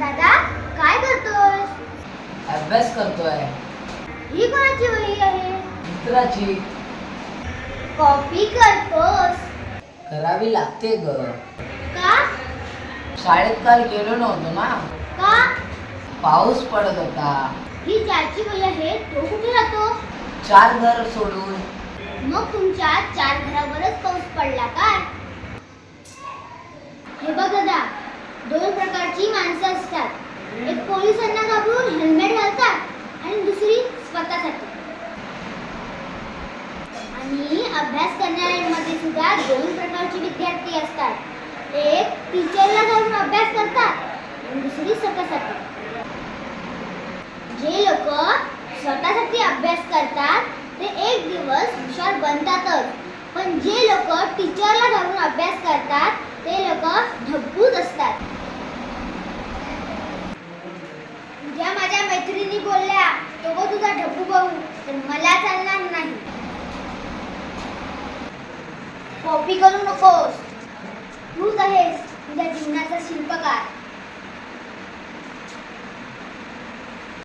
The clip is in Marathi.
दादा काय करतोय अभ्यास करतोय. ही कोणाची वही आहे? मित्राची. कॉपी करतोस. करावी लागते ग. का? शाळेत काल गेलो नव्हतो ना. का? पाऊस पडत होता. ही ज्याची वही आहे तो कुठे राहतो? चार घर सोडून. मग तुमच्या चार घरावरच पाऊस पडला काय? हे बघ दादा दोन प्रकारची माणसं पोलिसांना घाबरून हेल्मेट घालतात आणि दुसरी स्वतःसाठी. आणि अभ्यास करणाऱ्यांमध्ये सुद्धा दोन प्रकारचे विद्यार्थी असतात. एक टीचरला धरून अभ्यास करतात आणि दुसरी स्वतःसाठी. जे लोक स्वतःसाठी अभ्यास करतात ते एक दिवस हुशार बनतातच. पण जे लोक टीचर घालून अभ्यास करतात ते लोक ढब्बूच असतात या माझ्या मैत्रिणी बोलल्या तो गो तुझा ढब्बू बघू तर मला चालणार नाही. कॉपी करू नकोस. तूच आहेस.